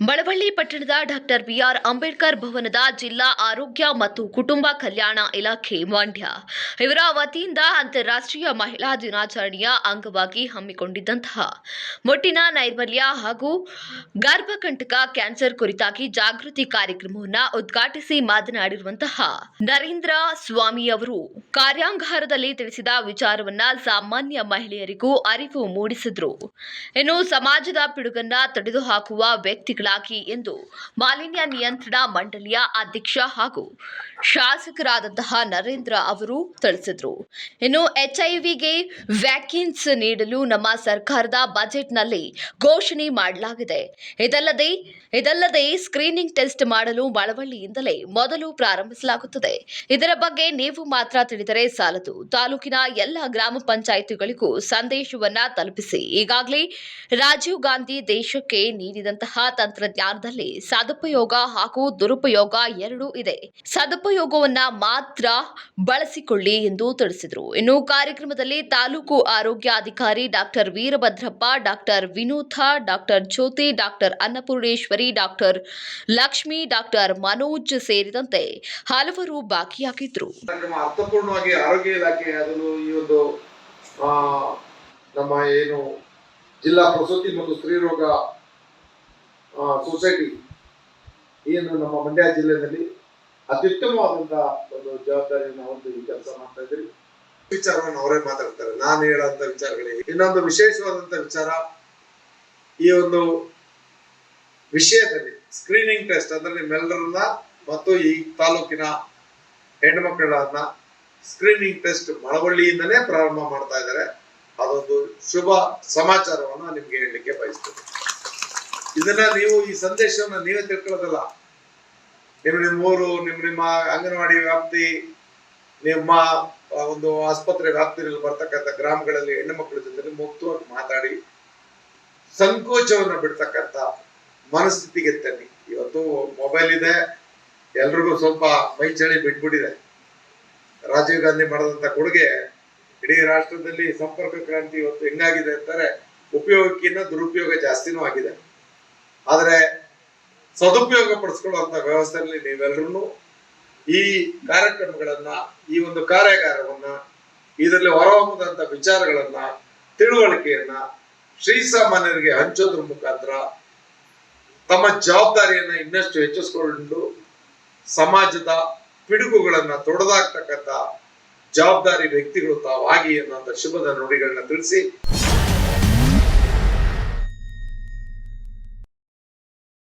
ಬಳವಳ್ಳಿ ಪಟ್ಟಣದ doctor B R Ambedkar ಭವನದ ಜಿಲ್ಲಾ ಆರೋಗ್ಯ ಮತ್ತು ಕುಟುಂಬ ಕಲ್ಯಾಣ ಇಲಾಖೆ ಮಂಡ್ಯ. ಇವರ ವತಿಯಿಂದ ಅಂತಾರಾಷ್ಟ್ರೀಯ ಮಹಿಳಾ ದಿನಾಚರಣೆಯ ಅಂಗವಾಗಿ ಹಮ್ಮಿಕೊಂಡಿದ್ದಂತಹ ಮೊಟ್ಟಿನ ನೈರ್ಮಲ್ಯ ಹಾಗೂ ಗರ್ಭಕಂಟಕ ಕ್ಯಾನ್ಸರ್ ಕುರಿತಾಗಿ ಜಾಗೃತಿ ಕಾರ್ಯಕ್ರಮವನ್ನು ಉದ್ಘಾಟಿಸಿ ಮಾತನಾಡಿರುವಂತಹ ನರೇಂದ್ರ ಸ್ವಾಮಿ ಅವರು. ಕಾರ್ಯಾಂಗಾರದಲ್ಲಿ ತಿಳಿಸಿದ ವಿಚಾರವನ್ನ ಸಾಮಾನ್ಯ ಮಹಿಳೆಯರಿಗೂ ಅರಿವು ಮೂಡಿಸಿದ್ರು. ಇನ್ನು ಸಮಾಜದ ಪಿಡುಗನ್ನ ತೊಡೆದುಹಾಕುವ ವ್ಯಕ್ತಿಗಳಾಗಿ ಎಂದು ಮಾಲಿನ್ಯ ನಿಯಂತ್ರಣ ಮಂಡಳಿಯ ಅಧ್ಯಕ್ಷ ಹಾಗೂ ಶಾಸಕರಾದಂತಹ ನರೇಂದ್ರ ಅವರು ತಿಳಿಸಿದ್ರು. ಇನ್ನು ಎಚ್ಐವಿಗೆ ವ್ಯಾಕ್ಸಿನ್ಸ್ ನೀಡಲು ನಮ್ಮ ಸರ್ಕಾರದ ಬಜೆಟ್ನಲ್ಲಿ ಘೋಷಣೆ ಮಾಡಲಾಗಿದೆ. ಇದಲ್ಲದೆ ಇದಲ್ಲದೆ ಸ್ಕ್ರೀನಿಂಗ್ ಟೆಸ್ಟ್ ಮಾಡಲು ಮಳವಳ್ಳಿಯಿಂದಲೇ ಮೊದಲು ಪ್ರಾರಂಭಿಸಲಾಗುತ್ತದೆ. ಇದರ ಬಗ್ಗೆ ನೀವು ಮಾತ್ರ ತಿಳಿದರೆ ಸಾಲದು. ತಾಲೂಕಿನ ಎಲ್ಲ ಗ್ರಾಮ ಪಂಚಾಯಿತಿಗಳಿಗೂ ಸಂದೇಶವನ್ನ ತಲುಪಿಸಿ. ಈಗಾಗಲೇ ರಾಜೀವ್ ಗಾಂಧಿ ದೇಶಕ್ಕೆ ನೀಡಿದಂತಹ ತಂತ್ರಜ್ಞಾನದಲ್ಲಿ ಸದುಪಯೋಗ ಹಾಗೂ ದುರುಪಯೋಗ ಎರಡೂ ಇದೆ. ಸದುಪಯೋಗವನ್ನ ಮಾತ್ರ ಬಳಸಿಕೊಳ್ಳಿ ಎಂದು ತಿಳಿಸಿದರು. ಇನ್ನು ಕಾರ್ಯಕ್ರಮದಲ್ಲಿ ತಾಲೂಕು ಆರೋಗ್ಯಾಧಿಕಾರಿ doctor Veerabhadrappa doctor Vinutha doctor Jyothi doctor Annapoorneshwari doctor Lakshmi doctor Manoj ಸೇರಿದಂತೆ ಹಲವರು ಭಾಗಿಯಾಗಿದ್ದರು. ನಮ್ಮ ಏನು ಜಿಲ್ಲಾ ಪ್ರಸೂತಿ ಮತ್ತು ಸ್ತ್ರೀರೋಗ ಸೊಸೈಟಿ ಏನು ನಮ್ಮ ಮಂಡ್ಯ ಜಿಲ್ಲೆಯಲ್ಲಿ ಅತ್ಯುತ್ತಮವಾದಂತ ಒಂದು ಜವಾಬ್ದಾರಿಯನ್ನು ಹೊಂದಿ ಈ ಕೆಲಸ ಮಾಡ್ತಾ ಇದ್ರಿ ವಿಚಾರವನ್ನು ಅವರೇ ಮಾತಾಡ್ತಾರೆ. ನಾನು ಹೇಳೋಂಥ ವಿಚಾರಗಳಿಗೆ ಇನ್ನೊಂದು ವಿಶೇಷವಾದಂತ ವಿಚಾರ ಈ ಒಂದು ವಿಷಯದಲ್ಲಿ ಸ್ಕ್ರೀನಿಂಗ್ ಟೆಸ್ಟ್ ಅಂದ್ರೆ ನಿಮ್ಮೆಲ್ಲರನ್ನ ಮತ್ತು ಈ ತಾಲೂಕಿನ ಹೆಣ್ಮಕ್ಳನ್ನ ಸ್ಕ್ರೀನಿಂಗ್ ಟೆಸ್ಟ್ ಮಳವಳ್ಳಿಯಿಂದನೇ ಪ್ರಾರಂಭ ಮಾಡ್ತಾ ಇದ್ದಾರೆ. ಅದೊಂದು ಶುಭ ಸಮಾಚಾರವನ್ನು ನಿಮ್ಗೆ ಹೇಳಲಿಕ್ಕೆ ಬಯಸ್ತೇನೆ. ಇದನ್ನ ನೀವು ಈ ಸಂದೇಶವನ್ನ ನೀವೇ ತಿಳ್ಕೊಳ್ಳೋದಲ್ಲ. ನಿಮ್ಮ ನಿಮ್ಮ ಊರು ನಿಮ್ಮ ನಿಮ್ಮ ಅಂಗನವಾಡಿ ವ್ಯಾಪ್ತಿ, ನಿಮ್ಮ ಒಂದು ಆಸ್ಪತ್ರೆ ವ್ಯಾಪ್ತಿಯಲ್ಲಿ ಬರ್ತಕ್ಕಂಥ ಗ್ರಾಮಗಳಲ್ಲಿ ಹೆಣ್ಣು ಮಕ್ಕಳ ಜೊತೆ ಮುಕ್ತವಾಗಿ ಮಾತಾಡಿ, ಸಂಕೋಚವನ್ನ ಬಿಡ್ತಕ್ಕಂಥ ಮನಸ್ಥಿತಿಗೆ ತನ್ನಿ. ಇವತ್ತು ಮೊಬೈಲ್ ಇದೆ, ಎಲ್ರಿಗೂ ಸ್ವಲ್ಪ ಮೈ ಚಳಿ ಬಿಟ್ಬಿಟ್ಟಿದೆ. ರಾಜೀವ್ ಗಾಂಧಿ ಮಾಡಿದಂತ ಕೊಡುಗೆ ಇಡೀ ರಾಷ್ಟ್ರದಲ್ಲಿ ಸಂಪರ್ಕ ಕ್ರಾಂತಿ ಇವತ್ತು ಹೆಂಗಾಗಿದೆ ಅಂತಾರೆ ಉಪಯೋಗಕ್ಕಿಂತ ದುರುಪಯೋಗ ಜಾಸ್ತಿನೂ ಆಗಿದೆ. ಆದ್ರೆ ಸದುಪಯೋಗ ಪಡಿಸ್ಕೊಳ್ಳುವಂತ ವ್ಯವಸ್ಥೆಯಲ್ಲಿ ನೀವೆಲ್ಲರೂ ಈ ಕಾರ್ಯಕ್ರಮಗಳನ್ನ, ಈ ಒಂದು ಕಾರ್ಯಾಗಾರವನ್ನ, ಇದರಲ್ಲಿ ಹೊರಹೊಮ್ಮದಂತ ವಿಚಾರಗಳನ್ನ, ತಿಳುವಳಿಕೆಯನ್ನ ಶ್ರೀಸಾಮಾನ್ಯರಿಗೆ ಹಂಚೋದ್ರ ಮುಖಾಂತರ ತಮ್ಮ ಜವಾಬ್ದಾರಿಯನ್ನ ಇನ್ನಷ್ಟು ಹೆಚ್ಚಿಸಿಕೊಂಡು ಸಮಾಜದ ಪಿಡುಗುಗಳನ್ನ ತೊಡೆದಾಕ್ತಕ್ಕಂಥ ಜವಾಬ್ದಾರಿ ವ್ಯಕ್ತಿಗಳು ತಾವಾಗಿ ಅನ್ನುವಂಥ ಶುಭದ ನುಡಿಗಳನ್ನ ತಿಳಿಸಿ.